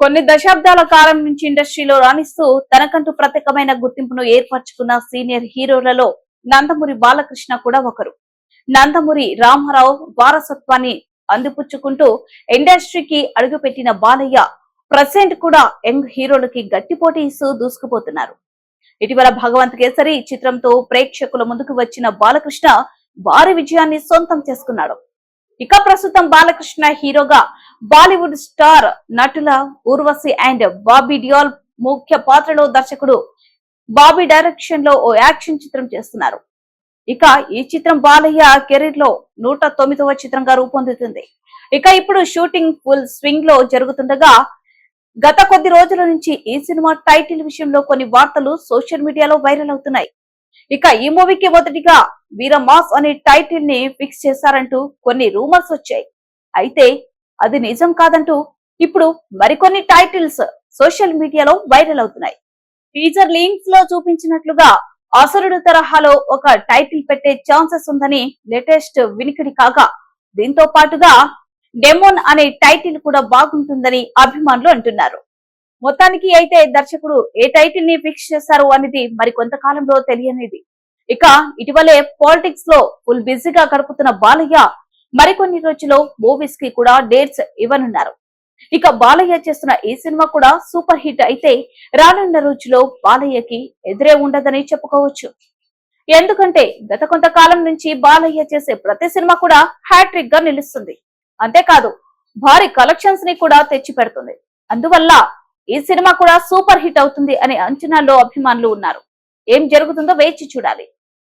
కొన్ని దశాబ్దాల కాలం నుంచి ఇండస్ట్రీలో రాణిస్తూ తనకంటూ ప్రత్యేకమైన గుర్తింపును ఏర్పరచుకున్న సీనియర్ హీరోలలో నందమూరి బాలకృష్ణ కూడా ఒకరు. నందమూరి రామారావు వారసత్వాన్ని అందిపుచ్చుకుంటూ ఇండస్ట్రీకి అడుగుపెట్టిన బాలయ్య ప్రజెంట్ కూడా యంగ్ హీరోలకి గట్టి పోటీ ఇస్తూ దూసుకుపోతున్నారు. ఇటీవల భగవంత్ కేసరి చిత్రంతో ప్రేక్షకుల ముందుకు వచ్చిన బాలకృష్ణ భారీ విజయాన్ని సొంతం చేసుకున్నాడు. ఇక ప్రస్తుతం బాలకృష్ణ హీరోగా బాలీవుడ్ స్టార్ నటుల ఊర్వశి అండ్ బాబీ డియాల్ ముఖ్య పాత్రలో దర్శకుడు బాబీ డైరెక్షన్లో ఓ యాక్షన్ చిత్రం చేస్తున్నారు. ఇక ఈ చిత్రం బాలయ్య కెరీర్లో నూట తొమ్మిదవ చిత్రంగా రూపొందుతుంది. ఇక ఇప్పుడు షూటింగ్ ఫుల్ స్వింగ్లో జరుగుతుండగా గత కొద్ది రోజుల నుంచి ఈ సినిమా టైటిల్ విషయంలో కొన్ని వార్తలు సోషల్ మీడియాలో వైరల్ అవుతున్నాయి. ఇక ఈ మూవీకి మొదటిగా వీరమాస్ అనే టైటిల్ని ఫిక్స్ చేశారంటూ కొన్ని రూమర్స్ వచ్చాయి. అయితే అది నిజం కాదంటూ ఇప్పుడు మరికొన్ని టైటిల్స్ సోషల్ మీడియాలో వైరల్ అవుతున్నాయి. టీజర్ లింక్స్లో చూపించినట్లుగా అసురుడు తరహాలో ఒక టైటిల్ పెట్టే ఛాన్సెస్ ఉందని లేటెస్ట్ వినికిడి కాగా దీంతో పాటుగా డెమోన్ అనే టైటిల్ కూడా బాగుంటుందని అభిమానులు అంటున్నారు. మొత్తానికి అయితే దర్శకుడు ఏ టైటిల్ని ఫిక్స్ చేశారు అనేది మరి కొంతకాలంలో తెలియనిది. ఇక ఇటీవలే పాలిటిక్స్లో ఫుల్ బిజీగా గడుపుతున్న బాలయ్య మరికొన్ని రోజుల్లో మూవీస్కి కూడా డేట్స్ ఇవ్వనున్నారు. ఇక బాలయ్య చేస్తున్న ఈ సినిమా కూడా సూపర్ హిట్ అయితే రానున్న రోజుల్లో బాలయ్యకి ఎదురే ఉండదని చెప్పుకోవచ్చు. ఎందుకంటే గత కొంతకాలం నుంచి బాలయ్య చేసే ప్రతి సినిమా కూడా హ్యాట్రిక్గా నిలుస్తుంది. అంతేకాదు భారీ కలెక్షన్స్ని కూడా తెచ్చి పెడుతుంది అందువల్ల ఈ సినిమా కూడా సూపర్ హిట్ అవుతుంది అనే అంచనాల్లో అభిమానులు ఉన్నారు. ఏం జరుగుతుందో వేచి చూడాలి.